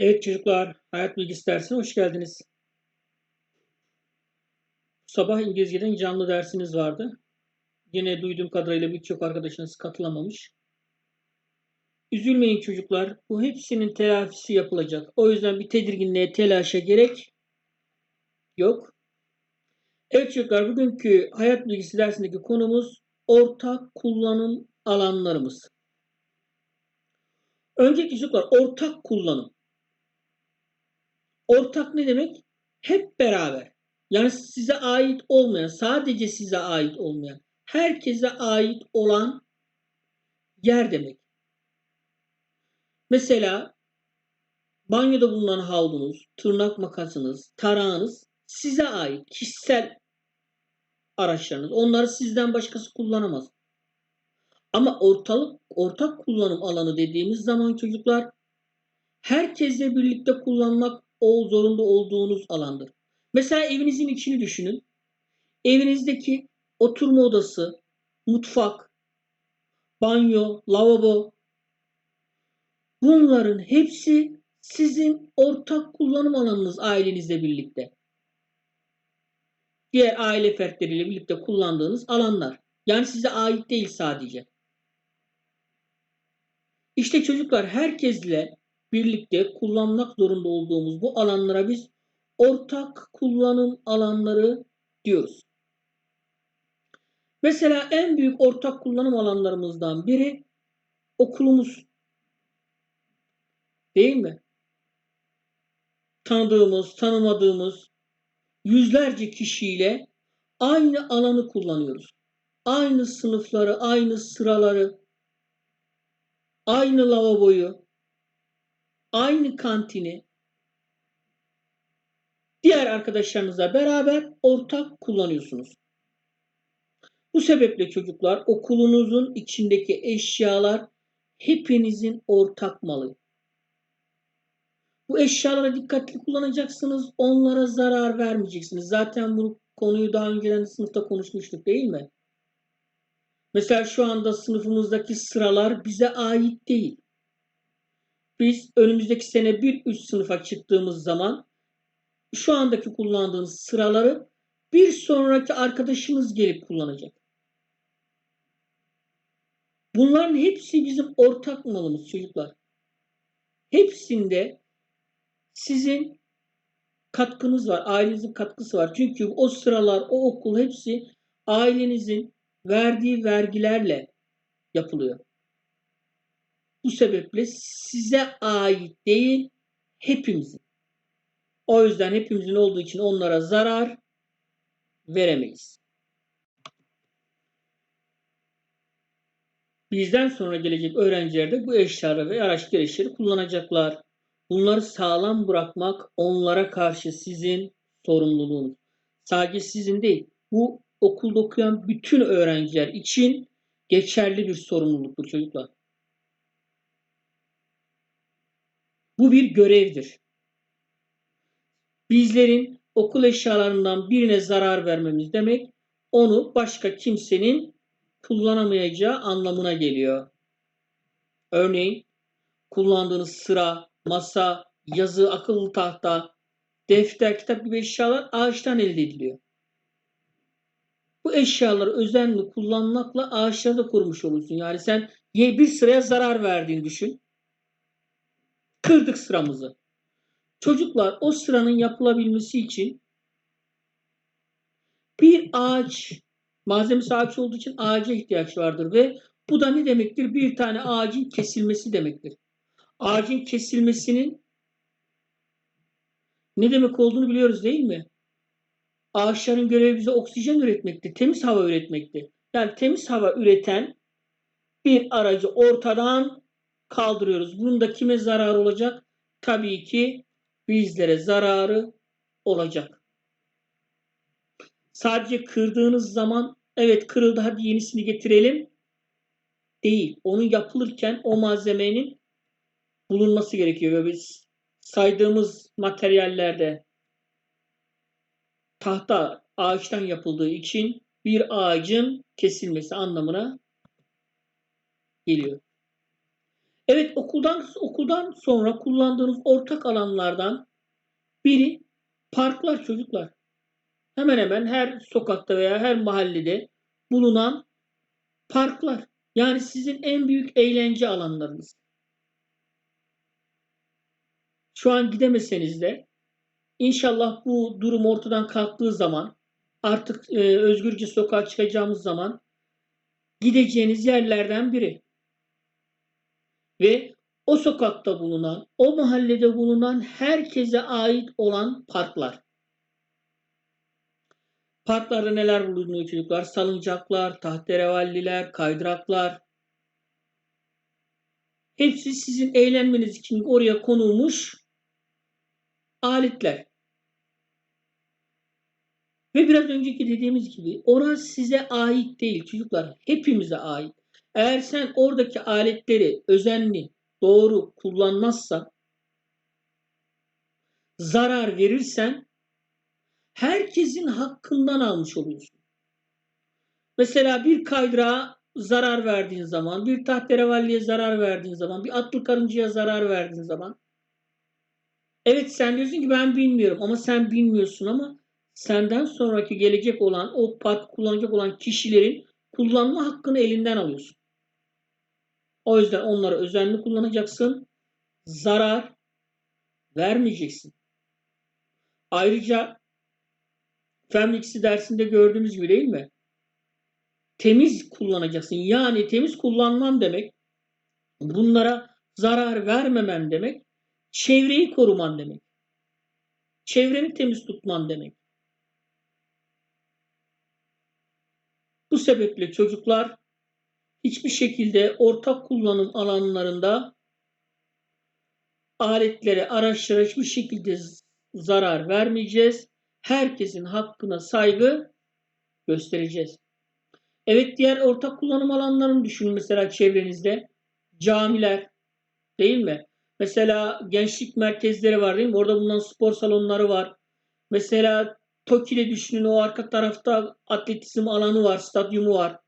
Evet çocuklar, hayat bilgisi dersine hoş geldiniz. Sabah İngilizceden canlı dersiniz vardı. Yine duyduğum kadarıyla birçok arkadaşınız katılamamış. Üzülmeyin çocuklar, bu hepsinin telafisi yapılacak. O yüzden bir tedirginliğe, telaşa gerek yok. Evet çocuklar, bugünkü hayat bilgisi dersindeki konumuz ortak kullanım alanlarımız. Önceki çocuklar ortak kullanım. Ortak ne demek? Hep beraber. Yani size ait olmayan, sadece size ait olmayan, herkese ait olan yer demek. Mesela banyoda bulunan havlunuz, tırnak makasınız, tarağınız size ait kişisel araçlarınız. Onları sizden başkası kullanamaz. Ama ortalık ortak kullanım alanı dediğimiz zaman çocuklar herkesle birlikte kullanmak o zorunda olduğunuz alandır. Mesela evinizin içini düşünün. Evinizdeki oturma odası, mutfak, banyo, lavabo bunların hepsi sizin ortak kullanım alanınız ailenizle birlikte. Diğer aile fertleriyle birlikte kullandığınız alanlar. Yani size ait değil sadece. İşte çocuklar herkesle birlikte kullanmak zorunda olduğumuz bu alanlara biz ortak kullanım alanları diyoruz. Mesela en büyük ortak kullanım alanlarımızdan biri okulumuz. Değil mi? Tanıdığımız, tanımadığımız yüzlerce kişiyle aynı alanı kullanıyoruz. Aynı sınıfları, aynı sıraları, aynı lavaboyu, aynı kantini diğer arkadaşlarınızla beraber ortak kullanıyorsunuz. Bu sebeple çocuklar okulunuzun içindeki eşyalar hepinizin ortak malı. Bu eşyalara dikkatli kullanacaksınız. Onlara zarar vermeyeceksiniz. Zaten bu konuyu daha önceden sınıfta konuşmuştuk değil mi? Mesela şu anda sınıfımızdaki sıralar bize ait değil biz önümüzdeki sene bir üst sınıfa çıktığımız zaman şu andaki kullandığınız sıraları bir sonraki arkadaşımız gelip kullanacak. Bunların hepsi bizim ortak malımız çocuklar. Hepsinde sizin katkınız var, ailenizin katkısı var. Çünkü o sıralar, o okul hepsi ailenizin verdiği vergilerle yapılıyor. Bu sebeple size ait değil, hepimizin. O yüzden hepimizin olduğu için onlara zarar veremeyiz. Bizden sonra gelecek öğrenciler de bu eşyaları ve araç gereçleri kullanacaklar. Bunları sağlam bırakmak onlara karşı sizin sorumluluğunuz. Sadece sizin değil, bu okulda okuyan bütün öğrenciler için geçerli bir sorumluluktur çocuklar. Bu bir görevdir. Bizlerin okul eşyalarından birine zarar vermemiz demek onu başka kimsenin kullanamayacağı anlamına geliyor. Örneğin kullandığınız sıra, masa, yazı, akıllı tahta, defter, kitap gibi eşyalar ağaçtan elde ediliyor. Bu eşyaları özenli kullanmakla ağaçları da korumuş olursun. Yani sen bir sıraya zarar verdiğini düşün. Kırdık sıramızı. Çocuklar o sıranın yapılabilmesi için bir ağaç, malzemesi ağaç olduğu için ağaca ihtiyaç vardır ve bu da ne demektir? Bir tane ağacın kesilmesi demektir. Ağacın kesilmesinin ne demek olduğunu biliyoruz değil mi? Ağaçların görevi bize oksijen üretmekti, temiz hava üretmekti. Yani temiz hava üreten bir aracı ortadan kaldırıyoruz. Bunun da kime zarar olacak? Tabii ki bizlere zararı olacak. Sadece kırdığınız zaman evet kırıldı hadi yenisini getirelim değil. Onun yapılırken o malzemenin bulunması gerekiyor ve biz saydığımız materyallerde tahta ağaçtan yapıldığı için bir ağacın kesilmesi anlamına geliyor. Evet okuldan okuldan sonra kullandığınız ortak alanlardan biri parklar çocuklar. Hemen hemen her sokakta veya her mahallede bulunan parklar. Yani sizin en büyük eğlence alanlarınız. Şu an gidemeseniz de inşallah bu durum ortadan kalktığı zaman artık e, özgürce sokağa çıkacağımız zaman gideceğiniz yerlerden biri. Ve o sokakta bulunan, o mahallede bulunan herkese ait olan parklar. Parklarda neler bulunuyor çocuklar? Salıncaklar, tahterevalliler, kaydıraklar. Hepsi sizin eğlenmeniz için oraya konulmuş aletler. Ve biraz önceki dediğimiz gibi orası size ait değil çocuklar. Hepimize ait. Eğer sen oradaki aletleri özenli, doğru kullanmazsan, zarar verirsen herkesin hakkından almış oluyorsun. Mesela bir kaydırağa zarar verdiğin zaman, bir tahterevalliye zarar verdiğin zaman, bir atlı karıncaya zarar verdiğin zaman evet sen diyorsun ki ben bilmiyorum ama sen bilmiyorsun ama senden sonraki gelecek olan o park kullanacak olan kişilerin kullanma hakkını elinden alıyorsun. O yüzden onları özenli kullanacaksın. Zarar vermeyeceksin. Ayrıca Fen dersinde gördüğümüz gibi değil mi? Temiz kullanacaksın. Yani temiz kullanman demek bunlara zarar vermemen demek çevreyi koruman demek. Çevreni temiz tutman demek. Bu sebeple çocuklar hiçbir şekilde ortak kullanım alanlarında aletlere, araçlara hiçbir şekilde zarar vermeyeceğiz. Herkesin hakkına saygı göstereceğiz. Evet diğer ortak kullanım alanlarını düşünün mesela çevrenizde. Camiler değil mi? Mesela gençlik merkezleri var değil mi? Orada bulunan spor salonları var. Mesela Toki'de düşünün o arka tarafta atletizm alanı var, stadyumu var.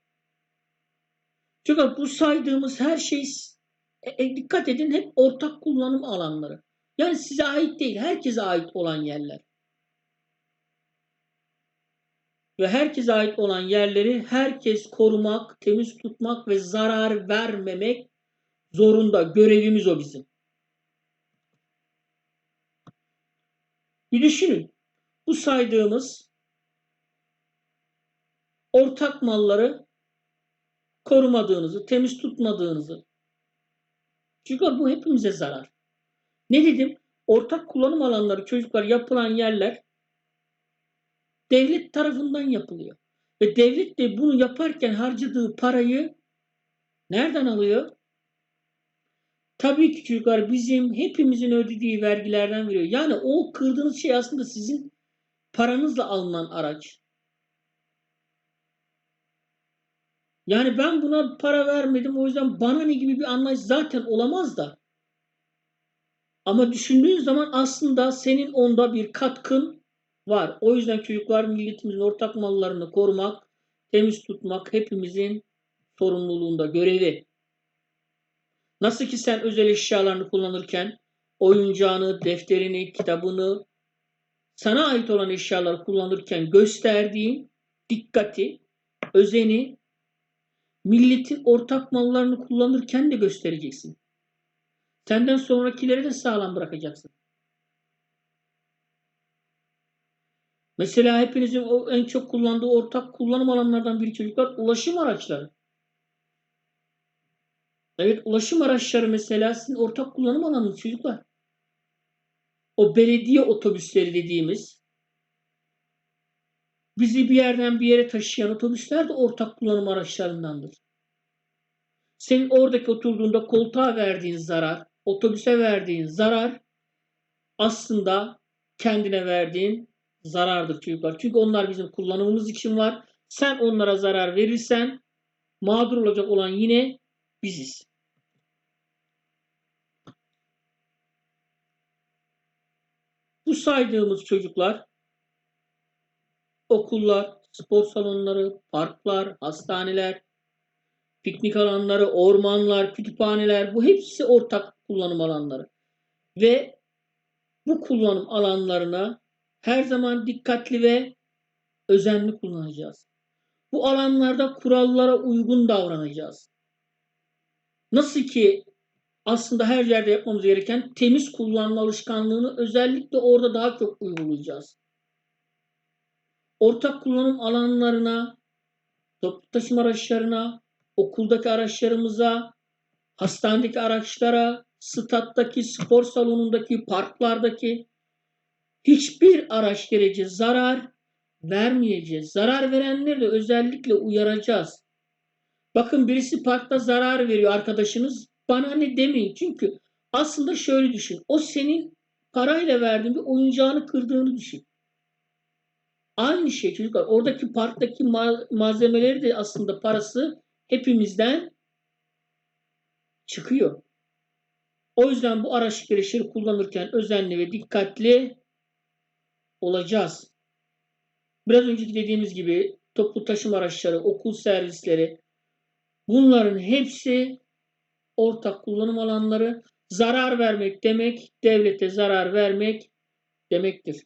Çünkü bu saydığımız her şey e, e, dikkat edin hep ortak kullanım alanları. Yani size ait değil, herkese ait olan yerler. Ve herkese ait olan yerleri herkes korumak, temiz tutmak ve zarar vermemek zorunda. Görevimiz o bizim. Bir düşünün. Bu saydığımız ortak malları korumadığınızı, temiz tutmadığınızı. Çünkü bu hepimize zarar. Ne dedim? Ortak kullanım alanları çocuklar yapılan yerler devlet tarafından yapılıyor. Ve devlet de bunu yaparken harcadığı parayı nereden alıyor? Tabii ki çocuklar bizim hepimizin ödediği vergilerden veriyor. Yani o kırdığınız şey aslında sizin paranızla alınan araç. Yani ben buna para vermedim o yüzden bana ne gibi bir anlayış zaten olamaz da. Ama düşündüğün zaman aslında senin onda bir katkın var. O yüzden çocuklar milletimizin ortak mallarını korumak, temiz tutmak hepimizin sorumluluğunda, görevi. Nasıl ki sen özel eşyalarını kullanırken oyuncağını, defterini, kitabını, sana ait olan eşyaları kullanırken gösterdiğin dikkati, özeni, milletin ortak mallarını kullanırken de göstereceksin. Senden sonrakileri de sağlam bırakacaksın. Mesela hepinizin o en çok kullandığı ortak kullanım alanlardan biri çocuklar ulaşım araçları. Evet ulaşım araçları mesela sizin ortak kullanım alanınız çocuklar. O belediye otobüsleri dediğimiz bizi bir yerden bir yere taşıyan otobüsler de ortak kullanım araçlarındandır. Senin oradaki oturduğunda koltuğa verdiğin zarar, otobüse verdiğin zarar aslında kendine verdiğin zarardır çocuklar. Çünkü onlar bizim kullanımımız için var. Sen onlara zarar verirsen mağdur olacak olan yine biziz. Bu saydığımız çocuklar okullar, spor salonları, parklar, hastaneler piknik alanları, ormanlar, kütüphaneler bu hepsi ortak kullanım alanları. Ve bu kullanım alanlarına her zaman dikkatli ve özenli kullanacağız. Bu alanlarda kurallara uygun davranacağız. Nasıl ki aslında her yerde yapmamız gereken temiz kullanma alışkanlığını özellikle orada daha çok uygulayacağız. Ortak kullanım alanlarına, toplu taşıma araçlarına, okuldaki araçlarımıza, hastanedeki araçlara, stat'taki, spor salonundaki, parklardaki hiçbir araç gereci zarar vermeyeceğiz. Zarar verenleri de özellikle uyaracağız. Bakın birisi parkta zarar veriyor arkadaşınız. Bana ne demeyin. Çünkü aslında şöyle düşün. O senin parayla verdiğin bir oyuncağını kırdığını düşün. Aynı şey çocuklar. Oradaki parktaki ma- malzemeleri de aslında parası hepimizden çıkıyor. O yüzden bu araç gereçleri kullanırken özenli ve dikkatli olacağız. Biraz önceki dediğimiz gibi toplu taşıma araçları, okul servisleri bunların hepsi ortak kullanım alanları. Zarar vermek demek, devlete zarar vermek demektir.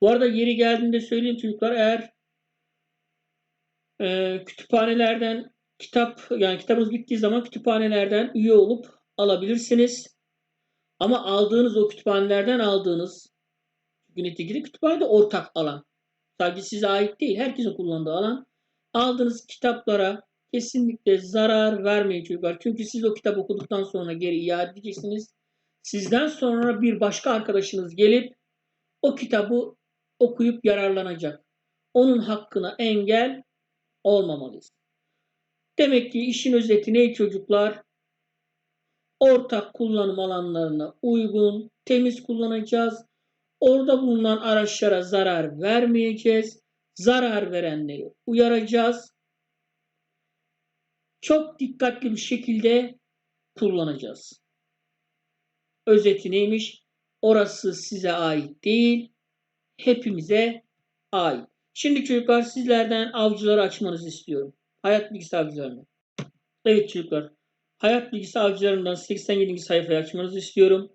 Bu arada yeri geldiğinde söyleyeyim çocuklar eğer e, kütüphanelerden kitap yani kitabınız bittiği zaman kütüphanelerden üye olup alabilirsiniz. Ama aldığınız o kütüphanelerden aldığınız yöneticili kütüphane de ortak alan. Sadece size ait değil. Herkesin kullandığı alan. Aldığınız kitaplara kesinlikle zarar vermeyin çocuklar. Çünkü siz o kitap okuduktan sonra geri iade edeceksiniz. Sizden sonra bir başka arkadaşınız gelip o kitabı okuyup yararlanacak. Onun hakkına engel olmamalıyız. Demek ki işin özeti ne çocuklar? Ortak kullanım alanlarına uygun, temiz kullanacağız. Orada bulunan araçlara zarar vermeyeceğiz. Zarar verenleri uyaracağız. Çok dikkatli bir şekilde kullanacağız. Özeti neymiş? Orası size ait değil, hepimize ait. Şimdi çocuklar sizlerden avcıları açmanızı istiyorum. Hayat bilgisi avcılarını. Evet çocuklar. Hayat bilgisi avcılarından 87. sayfayı açmanızı istiyorum.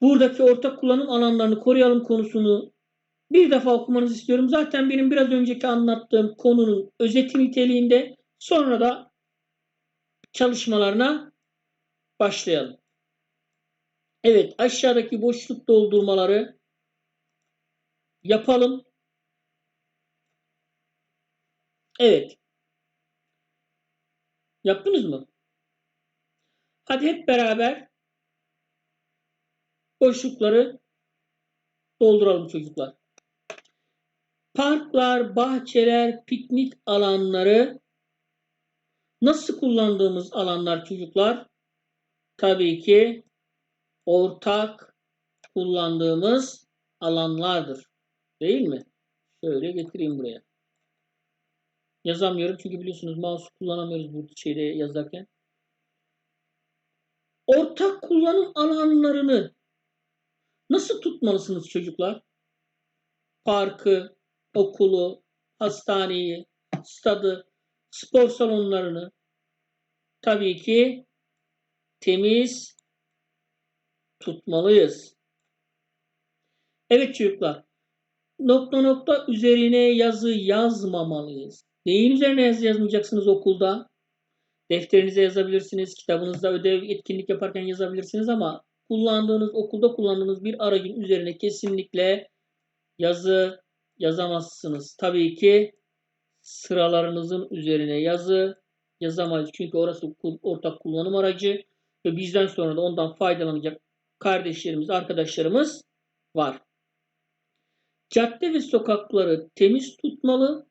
Buradaki ortak kullanım alanlarını koruyalım konusunu bir defa okumanızı istiyorum. Zaten benim biraz önceki anlattığım konunun özeti niteliğinde sonra da çalışmalarına başlayalım. Evet aşağıdaki boşluk doldurmaları yapalım. Evet. Yaptınız mı? Hadi hep beraber boşlukları dolduralım çocuklar. Parklar, bahçeler, piknik alanları nasıl kullandığımız alanlar çocuklar? Tabii ki ortak kullandığımız alanlardır. Değil mi? Şöyle getireyim buraya. Yazamıyorum çünkü biliyorsunuz mouse kullanamıyoruz bu şeyde yazarken. Ortak kullanım alanlarını nasıl tutmalısınız çocuklar? Parkı, okulu, hastaneyi, stadı, spor salonlarını tabii ki temiz tutmalıyız. Evet çocuklar. Nokta nokta üzerine yazı yazmamalıyız. Neyin üzerine yazı yazmayacaksınız okulda? Defterinize yazabilirsiniz, kitabınızda ödev, etkinlik yaparken yazabilirsiniz ama kullandığınız, okulda kullandığınız bir aracın üzerine kesinlikle yazı yazamazsınız. Tabii ki sıralarınızın üzerine yazı yazamayız. Çünkü orası ortak kullanım aracı ve bizden sonra da ondan faydalanacak kardeşlerimiz, arkadaşlarımız var. Cadde ve sokakları temiz tutmalı,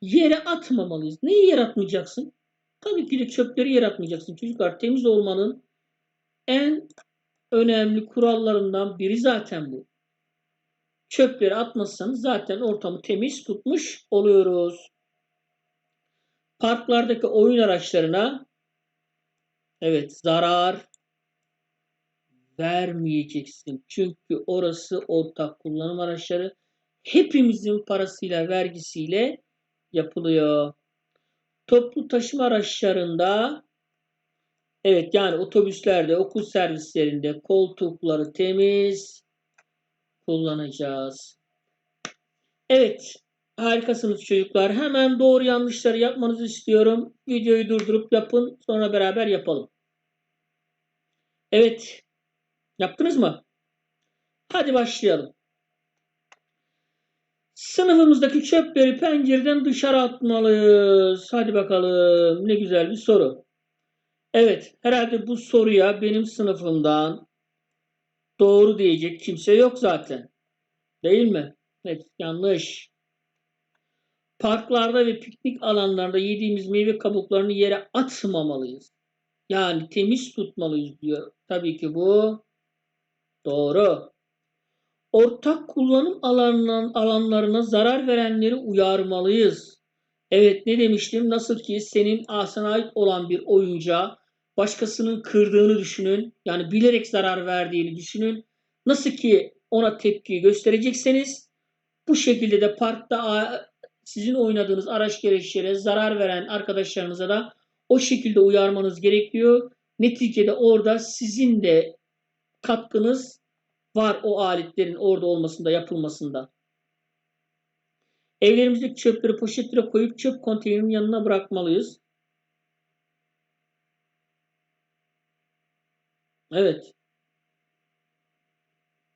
yere atmamalıyız. Neyi yer atmayacaksın? Tabii ki de çöpleri yer atmayacaksın. Çocuklar temiz olmanın en önemli kurallarından biri zaten bu. Çöpleri atmazsanız zaten ortamı temiz tutmuş oluyoruz. Parklardaki oyun araçlarına evet zarar vermeyeceksin. Çünkü orası ortak kullanım araçları hepimizin parasıyla, vergisiyle yapılıyor. Toplu taşıma araçlarında evet yani otobüslerde, okul servislerinde koltukları temiz kullanacağız. Evet, harikasınız çocuklar. Hemen doğru yanlışları yapmanızı istiyorum. Videoyu durdurup yapın, sonra beraber yapalım. Evet, yaptınız mı? Hadi başlayalım. Sınıfımızdaki çöpleri pencereden dışarı atmalıyız. Hadi bakalım. Ne güzel bir soru. Evet, herhalde bu soruya benim sınıfımdan doğru diyecek kimse yok zaten. Değil mi? Evet, yanlış. Parklarda ve piknik alanlarında yediğimiz meyve kabuklarını yere atmamalıyız. Yani temiz tutmalıyız diyor. Tabii ki bu doğru. Ortak kullanım alanlarına, alanlarına zarar verenleri uyarmalıyız. Evet ne demiştim? Nasıl ki senin sana ait olan bir oyuncağı başkasının kırdığını düşünün. Yani bilerek zarar verdiğini düşünün. Nasıl ki ona tepki gösterecekseniz bu şekilde de parkta sizin oynadığınız araç gereçlere zarar veren arkadaşlarınıza da o şekilde uyarmanız gerekiyor. Neticede orada sizin de katkınız var o aletlerin orada olmasında, yapılmasında. Evlerimizdeki çöpleri poşetlere koyup çöp konteynerinin yanına bırakmalıyız. Evet.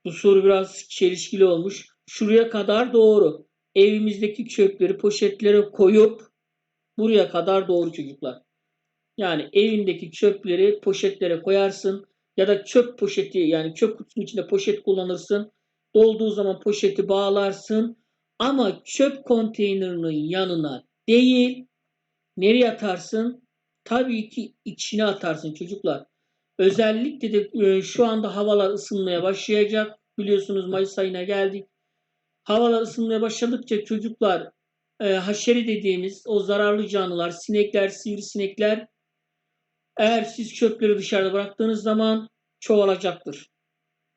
Bu soru biraz çelişkili olmuş. Şuraya kadar doğru. Evimizdeki çöpleri poşetlere koyup buraya kadar doğru çocuklar. Yani evindeki çöpleri poşetlere koyarsın ya da çöp poşeti yani çöp kutusunun içinde poşet kullanırsın. Dolduğu zaman poşeti bağlarsın ama çöp konteynerinin yanına değil nereye atarsın? Tabii ki içine atarsın çocuklar. Özellikle de e, şu anda havalar ısınmaya başlayacak. Biliyorsunuz Mayıs ayına geldik. Havalar ısınmaya başladıkça çocuklar e, haşeri dediğimiz o zararlı canlılar, sinekler, sivrisinekler eğer siz çöpleri dışarıda bıraktığınız zaman çoğalacaktır.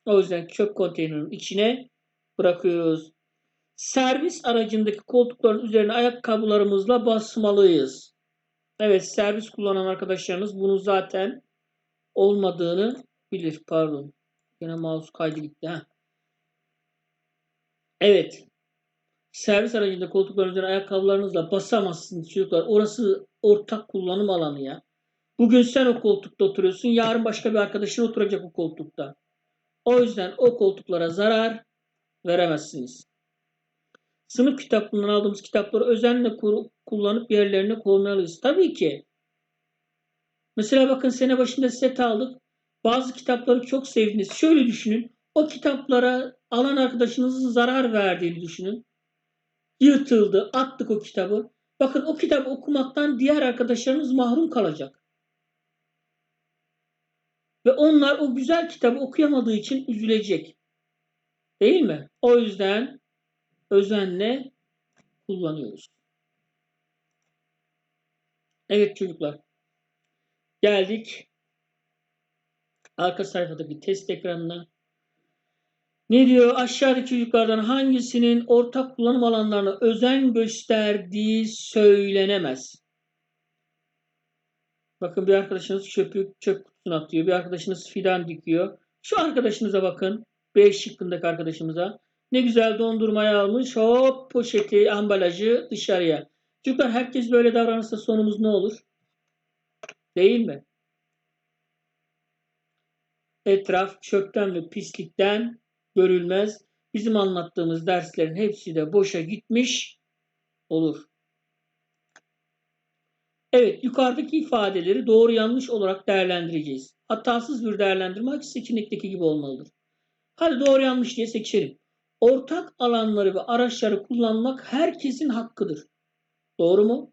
O yüzden çöp konteynerinin içine bırakıyoruz. Servis aracındaki koltukların üzerine ayakkabılarımızla basmalıyız. Evet servis kullanan arkadaşlarınız bunu zaten olmadığını bilir. Pardon. Yine mouse kaydı gitti. Ha. Evet. Servis aracında koltukların üzerine ayakkabılarınızla basamazsınız çocuklar. Orası ortak kullanım alanı ya. Bugün sen o koltukta oturuyorsun. Yarın başka bir arkadaşın oturacak o koltukta. O yüzden o koltuklara zarar veremezsiniz. Sınıf kitaplığından aldığımız kitapları özenle kullanıp yerlerine koymalıyız. Tabii ki. Mesela bakın sene başında set aldık. Bazı kitapları çok sevdiniz. Şöyle düşünün. O kitaplara alan arkadaşınızın zarar verdiğini düşünün. Yırtıldı, attık o kitabı. Bakın o kitabı okumaktan diğer arkadaşlarınız mahrum kalacak. Ve onlar o güzel kitabı okuyamadığı için üzülecek. Değil mi? O yüzden özenle kullanıyoruz. Evet çocuklar. Geldik arka sayfadaki test ekranına. Ne diyor? Aşağıdaki çocuklardan hangisinin ortak kullanım alanlarına özen gösterdiği söylenemez. Bakın bir arkadaşınız çöpü çöp kutusuna atıyor. Bir arkadaşınız fidan dikiyor. Şu arkadaşınıza bakın. B şıkkındaki arkadaşımıza. Ne güzel dondurmayı almış. Hop poşeti, ambalajı dışarıya. Çocuklar herkes böyle davranırsa sonumuz ne olur? Değil mi? Etraf çöpten ve pislikten görülmez. Bizim anlattığımız derslerin hepsi de boşa gitmiş olur. Evet, yukarıdaki ifadeleri doğru yanlış olarak değerlendireceğiz. Hatasız bir değerlendirme seçenekteki gibi olmalıdır. Hadi doğru yanlış diye seçelim. Ortak alanları ve araçları kullanmak herkesin hakkıdır. Doğru mu?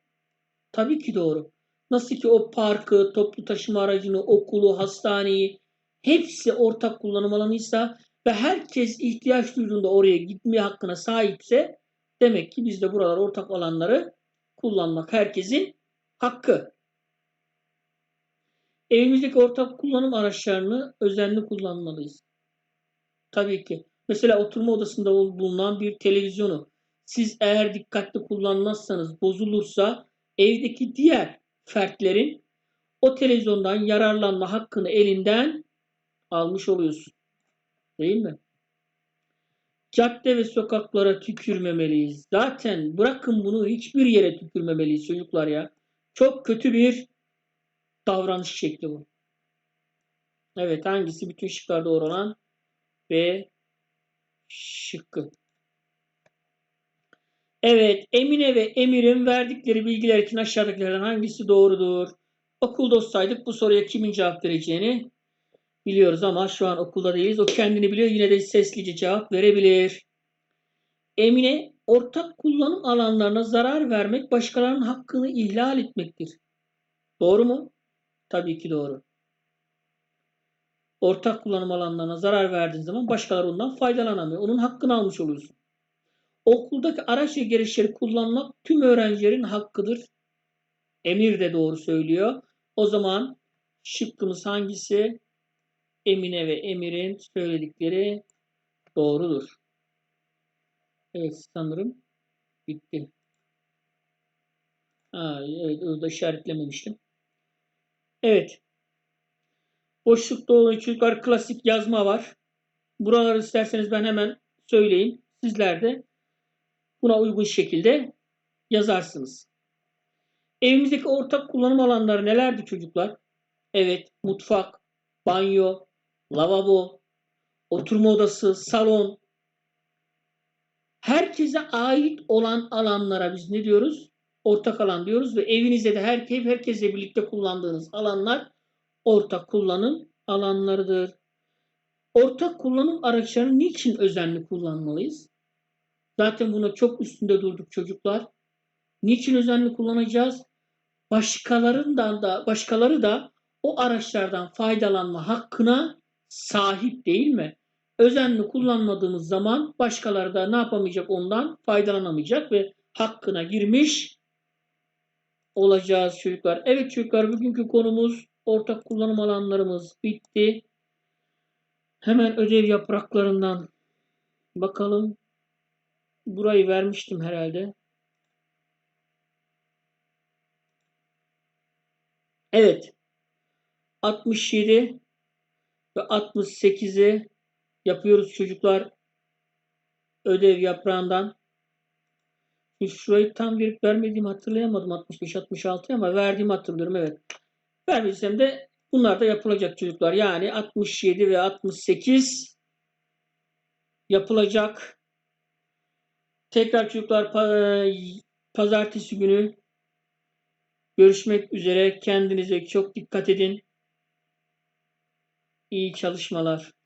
Tabii ki doğru. Nasıl ki o parkı, toplu taşıma aracını, okulu, hastaneyi hepsi ortak kullanım alanıysa ve herkes ihtiyaç duyduğunda oraya gitme hakkına sahipse demek ki biz de buralar ortak alanları kullanmak herkesin hakkı. Evimizdeki ortak kullanım araçlarını özenli kullanmalıyız. Tabii ki. Mesela oturma odasında bulunan bir televizyonu siz eğer dikkatli kullanmazsanız bozulursa evdeki diğer fertlerin o televizyondan yararlanma hakkını elinden almış oluyorsun. Değil mi? Cadde ve sokaklara tükürmemeliyiz. Zaten bırakın bunu hiçbir yere tükürmemeliyiz çocuklar ya. Çok kötü bir davranış şekli bu. Evet hangisi bütün şıklarda doğru olan? B şıkkı. Evet Emine ve Emir'in verdikleri bilgiler için aşağıdakilerden hangisi doğrudur? Okulda olsaydık bu soruya kimin cevap vereceğini biliyoruz ama şu an okulda değiliz. O kendini biliyor yine de seslice cevap verebilir. Emine ortak kullanım alanlarına zarar vermek başkalarının hakkını ihlal etmektir. Doğru mu? Tabii ki doğru. Ortak kullanım alanlarına zarar verdiğin zaman başkaları ondan faydalanamıyor. Onun hakkını almış oluyorsun. Okuldaki araç ve gereçleri kullanmak tüm öğrencilerin hakkıdır. Emir de doğru söylüyor. O zaman şıkkımız hangisi? Emine ve Emir'in söyledikleri doğrudur. Evet sanırım bitti. Ha, evet orada işaretlememiştim. Evet. Boşlukta olan çocuklar klasik yazma var. Buraları isterseniz ben hemen söyleyeyim. Sizler de buna uygun şekilde yazarsınız. Evimizdeki ortak kullanım alanları nelerdi çocuklar? Evet, mutfak, banyo, lavabo, oturma odası, salon. Herkese ait olan alanlara biz ne diyoruz? Ortak alan diyoruz ve evinizde de herkes herkesle birlikte kullandığınız alanlar ortak kullanım alanlarıdır. Ortak kullanım araçlarını niçin özenli kullanmalıyız? Zaten buna çok üstünde durduk çocuklar. Niçin özenli kullanacağız? Başkalarından da başkaları da o araçlardan faydalanma hakkına sahip değil mi? Özenli kullanmadığımız zaman başkaları da ne yapamayacak ondan faydalanamayacak ve hakkına girmiş olacağız çocuklar. Evet çocuklar bugünkü konumuz ortak kullanım alanlarımız bitti. Hemen ödev yapraklarından bakalım. Burayı vermiştim herhalde. Evet. 67 ve 68'i yapıyoruz çocuklar. Ödev yaprağından. Şurayı tam verip vermediğimi hatırlayamadım 65-66 ama verdiğimi hatırlıyorum evet. Vermediysem de bunlar da yapılacak çocuklar. Yani 67 ve 68 yapılacak. Tekrar çocuklar pazartesi günü görüşmek üzere. Kendinize çok dikkat edin. İyi çalışmalar.